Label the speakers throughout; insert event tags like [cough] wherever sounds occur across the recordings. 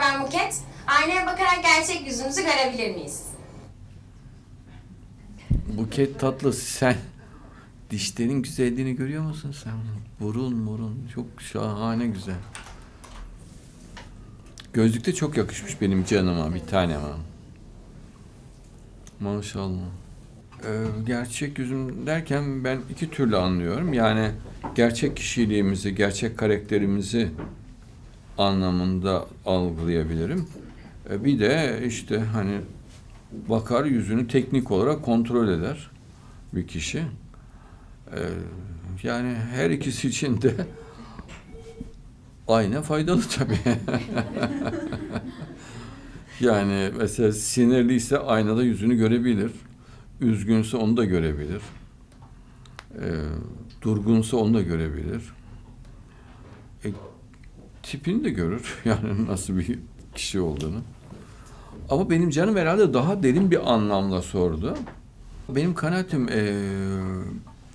Speaker 1: Ben Buket. Aynaya bakarak gerçek yüzünüzü görebilir miyiz?
Speaker 2: Buket tatlı sen dişlerin güzelliğini görüyor musun sen? Burun burun çok şahane güzel. Gözlükte çok yakışmış benim canıma bir tane var. Maşallah. Ee, gerçek yüzüm derken ben iki türlü anlıyorum. Yani gerçek kişiliğimizi, gerçek karakterimizi anlamında algılayabilirim. Ee, bir de işte hani bakar yüzünü teknik olarak kontrol eder bir kişi. Ee, yani her ikisi için de ayna faydalı tabii. [laughs] yani mesela sinirliyse aynada yüzünü görebilir. Üzgünse onu da görebilir. Ee, durgunsa onu da görebilir. E, tipini de görür. [laughs] Yani nasıl bir kişi olduğunu. Ama benim canım herhalde daha derin bir anlamda sordu. Benim kanaatim eee,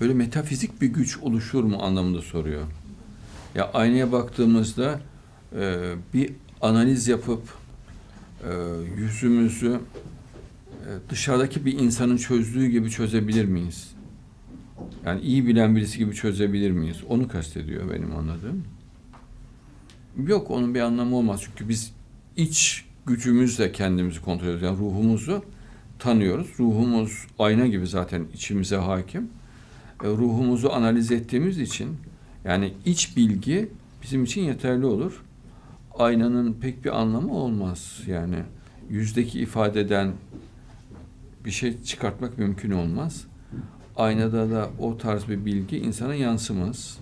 Speaker 2: böyle metafizik bir güç oluşur mu anlamında soruyor. Ya aynaya baktığımızda eee, bir analiz yapıp eee, yüzümüzü eee, dışarıdaki bir insanın çözdüğü gibi çözebilir miyiz? Yani iyi bilen birisi gibi çözebilir miyiz? Onu kastediyor benim anladığım. Yok onun bir anlamı olmaz. Çünkü biz iç gücümüzle kendimizi kontrol ediyoruz. Yani ruhumuzu tanıyoruz. Ruhumuz ayna gibi zaten içimize hakim. E, ruhumuzu analiz ettiğimiz için yani iç bilgi bizim için yeterli olur. Aynanın pek bir anlamı olmaz. Yani yüzdeki ifadeden bir şey çıkartmak mümkün olmaz. Aynada da o tarz bir bilgi insana yansımaz.